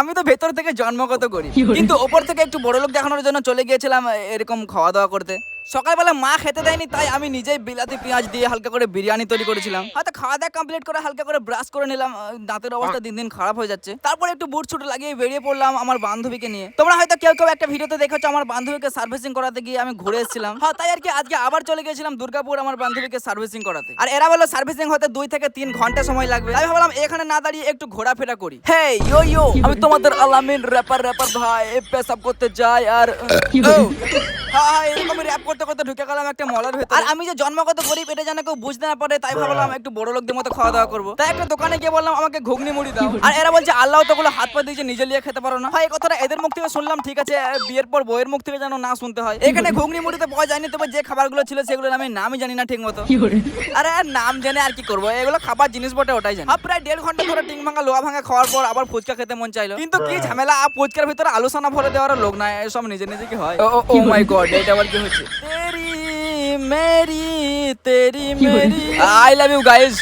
আমি তো ভেতর থেকে জন্মগত করি। কিন্তু ওপর থেকে একটু বড় লোক দেখানোর জন্য চলে গিয়েছিলাম এরকম খাওয়া দাওয়া করতে। সকালবেলা মা খেতে দেয়নি তাই আমি নিজেই বিলাতি পেঁয়াজ দিয়ে হালকা করে বিরিয়ানি তৈরি করেছিলাম। হয়তো খাওয়া দাওয়া কমপ্লিট করে হালকা করে ব্রাশ করে নিলাম দাঁতের অবস্থা দিন দিন খারাপ হয়ে যাচ্ছে। তারপরে একটু বুট ছুট লাগিয়ে বেরিয়ে পড়লাম আমার বান্ধবীকে নিয়ে। তোমরা হয়তো কেউ কেউ একটা ভিডিওতে দেখেছ আমার বান্ধবীকে সার্ভিসিং করাতে গিয়ে আমি ঘুরে এসেছিলাম। হ্যাঁ তাই আর কি আজকে আবার চলে গেছিলাম দুর্গাপুর আমার বান্ধবীকে সার্ভিসিং করাতে। আর এরা বলল সার্ভিসিং হতে দুই থেকে তিন ঘণ্টা সময় লাগবে। আমি ভাবলাম এখানে না দাঁড়িয়ে একটু ঘোরাফেরা করি। হে ইয়ো ইয়ো আমি তোমাদের আলামিন র্যাপার র্যাপার ভাই পেশাব করতে যাই আর ও, হ্যাঁ র্যাপ করতে করতে ঢুকে গেলাম একটা মলের ভেতর। আর আমি যে জন্মগত গরিব এটা যেন কেউ বুঝতে না পারে তাই ভাবলাম একটু বড় লোকদের মতো খাওয়া দাওয়া করব। তাই একটা দোকানে গিয়ে বললাম আমাকে ঘুগনি মুড়ি দাও। আর এরা বলছে আল্লাহ তো গুলো হাত পা দিয়েছে নিজে লিয়ে খেতে পারো না। হয় এই কথাটা এদের মুখ থেকে শুনলাম ঠিক আছে বিয়ের পর বইয়ের মুখ থেকে যেন না শুনতে হয়। এখানে ঘুগনি মুড়িতে পাওয়া যায়নি তবে যে খাবারগুলো ছিল সেগুলোর আমি নামই জানি না ঠিক মতো আরে নাম জেনে আর কি করব? এগুলো খাবার জিনিস বটে ওটাই জানি। প্রায় দেড় ঘণ্টা ধরে টিং ভাঙা লোহা ভাঙা খাওয়ার পর আবার ফুচকা খেতে মন চাইলো। কিন্তু কি ঝামেলা আর ফুচকার ভিতরে আলোচনা ভরে দেওয়ার লোক নাই সব নিজে নিজে কি হয়? ও মাই গড এটা আবার কি হচ্ছে তেরি মেরি তেরি Mary. I love you guys.